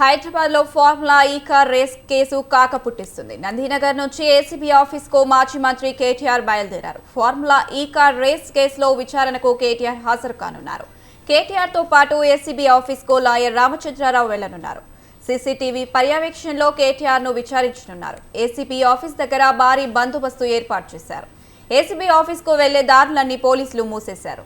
హైదరాబాద్లో ఫార్ములా ఈ car race case కాక పుట్టిస్తుంది నందినగర్ నుంచి ఏసీబీ ఆఫీస్కు మాజీ మంత్రి కేటీఆర్ బయలుదేరారు. ఫార్ములా ఈ కార్ రేస్ కేసులో విచారణకు కేటీఆర్ హాజరు కానున్నారు. కేటీఆర్తో పాటు ఏసీబీ ఆఫీస్కు లాయర్ రామచంద్రారావు వెళ్ళనున్నారు. సీసీటీవీ పర్యవేక్షణలో కేటీఆర్ను విచారించనున్నారు ఏసీబీ ఆఫీస్ దగ్గర భారీ బందోబస్తు ఏర్పాటు చేశారు. ఏసీబీ ఆఫీస్కు వెళ్ళే దారులన్నీ పోలీసులు మూసేశారు.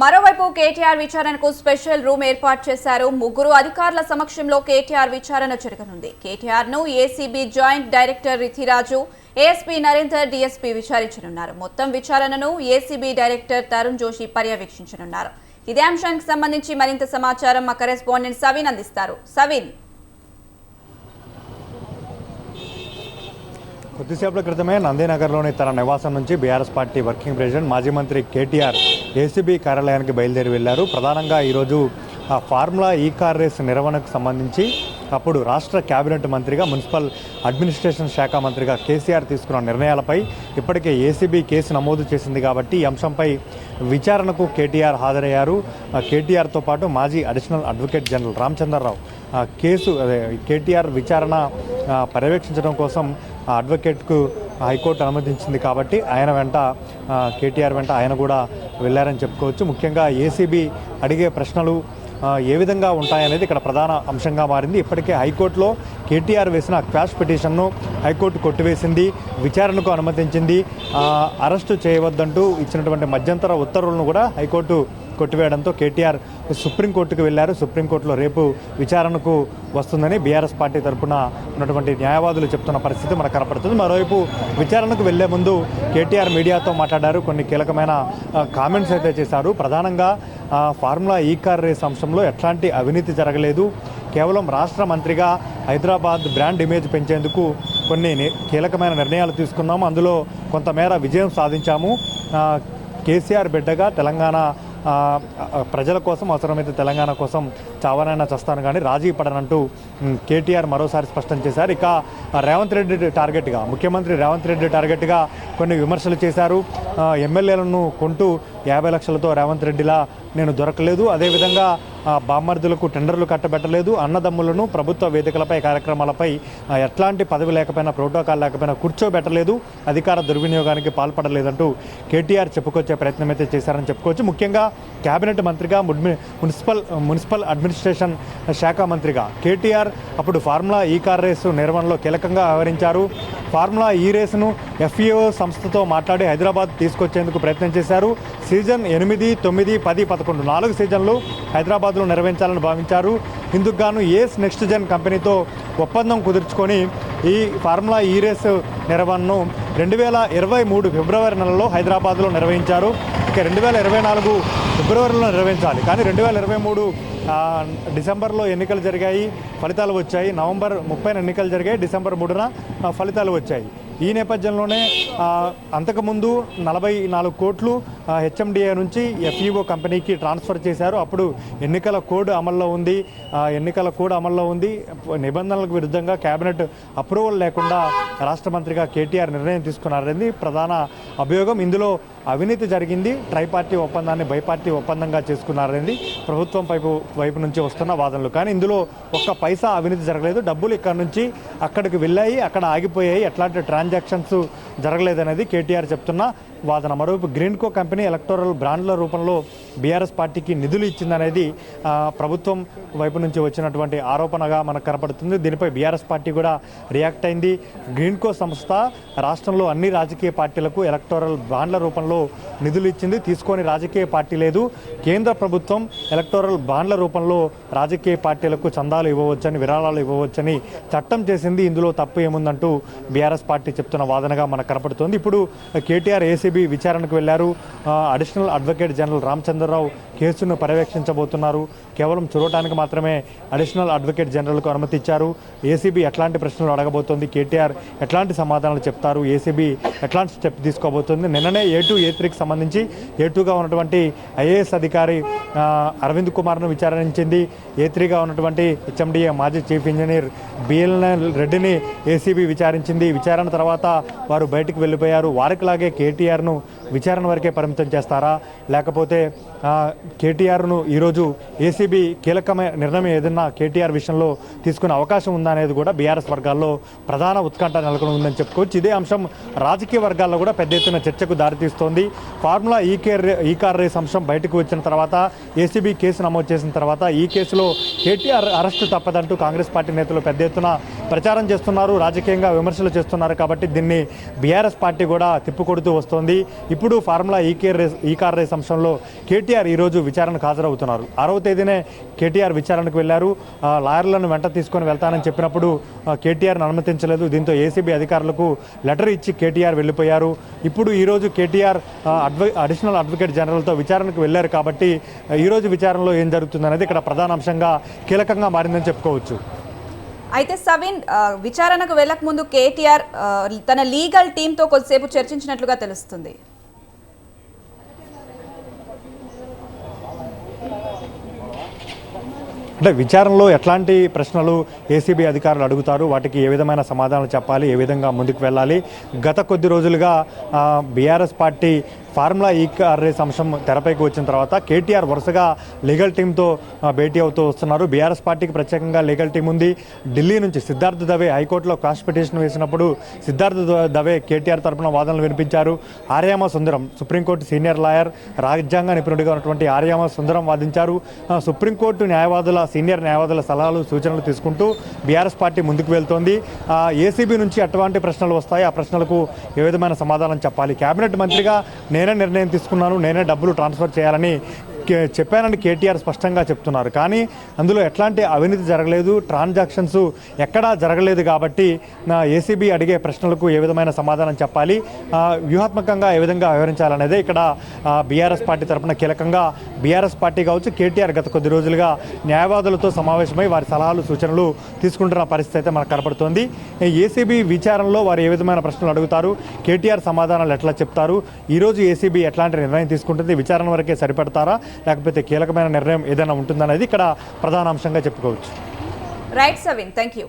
మరోవైపు కేటీఆర్ విచారణకు స్పెషల్ రూమ్ ఏర్పాటు చేశారు. ముగ్గురు అధికారుల సమక్షంలో కేటీఆర్ విచారణ జరగనుంది. కేటీఆర్ను ACB joint director Rithiraju ASP Narender DSP విచారించనున్నారు. మొత్తం విచారణను ఏసీబీ డైరెక్టర్ తరుణ్ జోషి పర్యవేక్షించనున్నారు. ఇదే అంశానికి సంబంధించి మరింత సమాచారం మా కరెస్పాండెంట్ సవిన్ అందిస్తారు. సవిన్. కొద్దిసేపటి క్రితమే నందీనగర్లోని తన నివాసం నుంచి బీఆర్ఎస్ పార్టీ వర్కింగ్ ప్రెసిడెంట్ మాజీ మంత్రి కేటీఆర్ ఏసీబీ కార్యాలయానికి బయలుదేరి వెళ్ళారు ప్రధానంగా ఈరోజు ఆ ఫార్ములా ఈ కార్ రేస్ నిర్వహణకు సంబంధించి అప్పుడు రాష్ట్ర కేబినెట్ మంత్రిగా మున్సిపల్ అడ్మినిస్ట్రేషన్ శాఖ మంత్రిగా కేసీఆర్ తీసుకున్న నిర్ణయాలపై ఇప్పటికే ఏసీబీ కేసు నమోదు చేసింది కాబట్టి ఈ అంశంపై విచారణకు కేటీఆర్ హాజరయ్యారు. కేటీఆర్తో పాటు మాజీ అడిషనల్ అడ్వకేట్ జనరల్ రామచంద్రరావు ఆ కేసు అదే కేటీఆర్ విచారణ పర్యవేక్షించడం కోసం ఆ అడ్వకేట్కు హైకోర్టు అనుమతించింది కాబట్టి ఆయన వెంట కేటీఆర్ వెంట ఆయన కూడా వెళ్ళారని చెప్పుకోవచ్చు. ముఖ్యంగా ఏసీబీ అడిగే ప్రశ్నలు ఏ విధంగా ఉంటాయనేది ఇక్కడ ప్రధాన అంశంగా మారింది. ఇప్పటికే హైకోర్టులో కేటీఆర్ వేసిన క్వాష్ పిటిషన్ను హైకోర్టు కొట్టివేసింది విచారణకు అనుమతించింది. అరెస్టు చేయవద్దంటూ ఇచ్చినటువంటి మధ్యంతర ఉత్తర్వులను కూడా హైకోర్టు కొట్టివేయడంతో కేటీఆర్ సుప్రీంకోర్టుకు వెళ్ళారు సుప్రీంకోర్టులో రేపు విచారణకు వస్తుందని బీఆర్ఎస్ పార్టీ తరఫున ఉన్నటువంటి న్యాయవాదులు చెప్తున్న పరిస్థితి మనకు కనపడుతుంది. మరోవైపు విచారణకు వెళ్ళే ముందు కేటీఆర్ మీడియాతో మాట్లాడారు. కొన్ని కీలకమైన కామెంట్స్ అయితే చేశారు. ప్రధానంగా ఫార్ములా ఈ కార్ రేస్ అంశంలో ఎట్లాంటి అవినీతి జరగలేదు. కేవలం రాష్ట్ర మంత్రిగా హైదరాబాద్ బ్రాండ్ ఇమేజ్ పెంచేందుకు కొన్ని ని- కీలకమైన నిర్ణయాలు తీసుకున్నాము. అందులో కొంతమేర విజయం సాధించాము. కేసీఆర్ బిడ్డగా తెలంగాణ ప్రజల కోసం అవసరమైతే తెలంగాణ కోసం చావనైనా చస్తాను కానీ రాజీ పడనంటూ కేటీఆర్ మరోసారి స్పష్టం చేశారు. ఇక రేవంత్ రెడ్డి టార్గెట్గా ముఖ్యమంత్రి రేవంత్ రెడ్డి టార్గెట్గా కొన్ని విమర్శలు చేశారు. ఎమ్మెల్యేలను కొంటూ యాభై లక్షలతో రేవంత్ రెడ్డిలా నేను దొరకలేదు. అదేవిధంగా బామ్మర్దులకు టెండర్లు కట్టబెట్టలేదు. అన్నదమ్ములను ప్రభుత్వ వేదికలపై కార్యక్రమాలపై ఎట్లాంటి పదవి లేకపోయినా ప్రోటోకాల్ లేకపోయినా కూర్చోబెట్టలేదు. అధికార దుర్వినియోగానికి పాల్పడలేదంటూ కేటీఆర్ చెప్పుకొచ్చే ప్రయత్నం అయితే చేశారని చెప్పుకోవచ్చు. ముఖ్యంగా కేబినెట్ మంత్రిగా ముడ్మి- మున్సిపల్ మున్సిపల్ అడ్మినిస్ట్రేషన్ శాఖ మంత్రిగా కేటీఆర్ అప్పుడు ఫార్ములా ఈ కార్ రేసు నిర్వహణలో కీలకంగా వ్యవహరించారు. ఫార్ములా ఈ రేసును ఎఫ్ఈఓ సంస్థతో మాట్లాడి హైదరాబాద్ తీసుకొచ్చేందుకు ప్రయత్నం చేశారు. సీజన్ ఎనిమిది తొమ్మిది పది పదకొండు నాలుగు సీజన్లు హైదరాబాద్ హైదరాబాద్లో నిర్వహించాలని భావించారు. ఇందుకు గాను ఏస్ నెక్స్ట్ జెన్ కంపెనీతో ఒప్పందం కుదుర్చుకొని ఈ ఫార్ములా ఈ రేస్ నిర్వహణను రెండు వేల ఇరవై మూడు ఫిబ్రవరి నెలలో హైదరాబాద్లో నిర్వహించారు ఇక రెండు వేల ఇరవై నాలుగు ఫిబ్రవరిలో నిర్వహించాలి కానీ రెండు వేల ఇరవై మూడు డిసెంబర్లో ఎన్నికలు జరిగాయి ఫలితాలు వచ్చాయి. నవంబర్ ముప్పైన ఎన్నికలు జరిగాయి డిసెంబర్ మూడున ఫలితాలు వచ్చాయి. ఈ నేపథ్యంలోనే అంతకుముందు నలభై నాలుగు కోట్లు హెచ్ఎండిఏ నుంచి ఎఫ్ఈఓ కంపెనీకి ట్రాన్స్ఫర్ చేశారు. అప్పుడు ఎన్నికల కోడ్ అమల్లో ఉంది. ఎన్నికల కోడ్ అమల్లో ఉంది. నిబంధనలకు విరుద్ధంగా కేబినెట్ అప్రూవల్ లేకుండా రాష్ట్ర మంత్రిగా కేటీఆర్ నిర్ణయం తీసుకున్నారనేది ప్రధాన అభియోగం. ఇందులో అవినీతి జరిగింది. ట్రై పార్టీ ఒప్పందాన్ని బైపార్టీ ఒప్పందంగా చేసుకున్నారనేది ప్రభుత్వం వైపు వైపు నుంచి వస్తున్న వాదనలు. కానీ ఇందులో ఒక్క పైసా అవినీతి జరగలేదు. డబ్బులు ఇక్కడ నుంచి అక్కడికి వెళ్ళాయి అక్కడ ఆగిపోయాయి. ఎట్లాంటి ట్రాన్సాక్షన్స్ జరగలేదనేది కేటీఆర్ చెప్తున్న. వాదన మరోవైపు గ్రీన్కో కంపెనీ ఎలక్టోరల్ బ్రాండ్ల రూపంలో బీఆర్ఎస్ పార్టీకి నిధులు ఇచ్చిందనేది ప్రభుత్వం వైపు నుంచి వచ్చినటువంటి ఆరోపణగా మనకు కనపడుతుంది. దీనిపై బీఆర్ఎస్ పార్టీ కూడా రియాక్ట్ అయింది. గ్రీన్కో సంస్థ రాష్ట్రంలో అన్ని రాజకీయ పార్టీలకు ఎలక్టోరల్ బాండ్ల రూపంలో నిధులు ఇచ్చింది. తీసుకొని రాజకీయ పార్టీ లేదు. కేంద్ర ప్రభుత్వం ఎలక్టోరల్ బాండ్ల రూపంలో రాజకీయ పార్టీలకు చందాలు ఇవ్వవచ్చని విరాళాలు ఇవ్వవచ్చని చట్టం చేసింది. ఇందులో తప్పు ఏముందంటూ బీఆర్ఎస్ పార్టీ చెప్తున్న వాదనగా మనకు కనపడుతోంది. ఇప్పుడు కేటీఆర్ ఏసీబీ విచారణకు వెళ్ళారు అడిషనల్ అడ్వకేట్ జనరల్ రామచంద్రరావు కేసును పర్యవేక్షించబోతున్నారు. కేవలం చూడటానికి మాత్రమే అడిషనల్ అడ్వకేట్ జనరల్కు అనుమతి ఇచ్చారు. ఏసీబీ ఎట్లాంటి ప్రశ్నలు అడగబోతోంది? కేటీఆర్ ఎట్లాంటి సమాధానాలు చెప్తారు? ఏసీబీ ఎట్లాంటి స్టెప్ తీసుకోబోతుంది? నిన్ననే ఏ టూ ఏ త్రీకి సంబంధించి ఏ టూగా ఉన్నటువంటి ఐఏఎస్ అధికారి అరవింద్ కుమార్ను విచారించింది. ఏ త్రీగా ఉన్నటువంటి హెచ్ఎండిఏ మాజీ చీఫ్ ఇంజనీర్ బిఎల్ఎన్ రెడ్డిని ఏసీబీ విచారించింది. విచారణ తర్వాత వారు బయటకు వెళ్ళిపోయారు. వారికిలాగే కేటీఆర్ను విచారణ వరకే పరిమితం చేస్తారా? లేకపోతే కేటీఆర్ను ఈరోజు ఏసీబీ కీలకమైన నిర్ణయం ఏదన్నా కేటీఆర్ విషయంలో తీసుకునే అవకాశం ఉందా అనేది కూడా బీఆర్ఎస్ వర్గాల్లో ప్రధాన ఉత్కంఠ నెలకొని ఉందని చెప్పుకోవచ్చు. ఇదే అంశం రాజకీయ వర్గాల్లో కూడా పెద్ద ఎత్తున చర్చకు దారితీస్తోంది. Formula E care E car race అంశం బయటకు వచ్చిన తర్వాత ఏసీబీ కేసు నమోదు చేసిన తర్వాత ఈ కేసులో కేటీఆర్ అరెస్టు తప్పదంటూ కాంగ్రెస్ పార్టీ నేతలు పెద్ద ఎత్తున ప్రచారం చేస్తున్నారు రాజకీయంగా విమర్శలు చేస్తున్నారు కాబట్టి దీన్ని బీఆర్ఎస్ పార్టీ కూడా తిప్పుకొడుతూ వస్తోంది. ఇప్పుడు formula E car race E car race అంశంలో కేటీఆర్ ఈరోజు విచారణకు హాజరవుతున్నారు. ఆరవ తేదీనే కేటీఆర్ విచారణకు వెళ్ళారు లాయర్లను వెంట తీసుకొని వెళ్తానని చెప్పినప్పుడు కేటీఆర్ను అనుమతించలేదు. దీంతో ఏసీబీ అధికారులకు లెటర్ ఇచ్చి కేటీఆర్ వెళ్ళిపోయారు. ఇప్పుడు ఈరోజు కేటీఆర్ అడ్వ అడిషనల్ అడ్వకేట్ జనరల్తో విచారణకు వెళ్ళారు కాబట్టి ఈరోజు విచారణలో ఏం జరుగుతుందనేది ఇక్కడ ప్రధాన అంశంగా కీలకంగా మారిందని చెప్పుకోవచ్చు. అయితే సవిన్ విచారణకు వెళ్ళక ముందు కేటీఆర్ తన లీగల్ టీంతో కొద్దిసేపు చర్చించినట్లుగా తెలుస్తుంది. అంటే విచారణలో ఎట్లాంటి ప్రశ్నలు ఏసీబీ అధికారులు అడుగుతారు? వాటికి ఏ విధమైన సమాధానాలు చెప్పాలి? ఏ విధంగా ముందుకు వెళ్ళాలి? గత కొద్ది రోజులుగా BRS party formula e E car race అంశం తెరపైకి వచ్చిన తర్వాత కేటీఆర్ వరుసగా లీగల్ టీంతో భేటీ అవుతూ వస్తున్నారు. బీఆర్ఎస్ పార్టీకి ప్రత్యేకంగా లీగల్ టీం ఉంది. ఢిల్లీ నుంచి సిద్ధార్థ్ దవే హైకోర్టులో క్రాస్ పిటిషన్ వేసినప్పుడు సిద్ధార్థ్ ద- దవే కేటీఆర్ తరపున వాదనలు వినిపించారు. Aryama Sundaram Supreme Court senior lawyer రాజ్యాంగ నిపుణుడిగా ఉన్నటువంటి ఆర్యామ సుందరం వాదించారు. సుప్రీంకోర్టు న్యాయవాదుల సీనియర్ న్యాయవాదుల సలహాలు సూచనలు తీసుకుంటూ బీఆర్ఎస్ పార్టీ ముందుకు వెళ్తోంది. ఏసీబీ నుంచి అటువంటి ప్రశ్నలు వస్తాయి. ఆ ప్రశ్నలకు ఏ విధమైన సమాధానం చెప్పాలి? కేబినెట్ మంత్రిగా నేను నిర్ణయం తీసుకున్నాను నేనే డబ్బులు ట్రాన్స్ఫర్ చేయాలని చెప్పానని కేటీఆర్ స్పష్టంగా చెప్తున్నారు. కానీ అందులో ఎట్లాంటి అవినీతి జరగలేదు ట్రాన్సాక్షన్స్ ఎక్కడా జరగలేదు కాబట్టి నా ఏసీబీ అడిగే ప్రశ్నలకు ఏ విధమైన సమాధానం చెప్పాలి? వ్యూహాత్మకంగా ఏ విధంగా వివరించాలనేదే ఇక్కడ బీఆర్ఎస్ పార్టీ తరపున కీలకంగా బీఆర్ఎస్ పార్టీ కావచ్చు కేటీఆర్ గత కొద్ది రోజులుగా న్యాయవాదులతో సమావేశమై వారి సలహాలు సూచనలు తీసుకుంటున్న పరిస్థితి అయితే మనకు కనపడుతోంది. ఏసీబీ విచారణలో వారు ఏ విధమైన ప్రశ్నలు అడుగుతారు? కేటీఆర్ సమాధానాలు ఎట్లా చెప్తారు? ఈరోజు ఏసీబీ ఎట్లాంటి నిర్ణయం తీసుకుంటుంది? విచారణ వరకే సరిపెడతారా? లేకపోతే కీలకమైన నిర్ణయం ఏదైనా ఉంటుందనేది ఇక్కడ ప్రధాన అంశంగా చెప్పుకోవచ్చు. Right సవిన్ thank you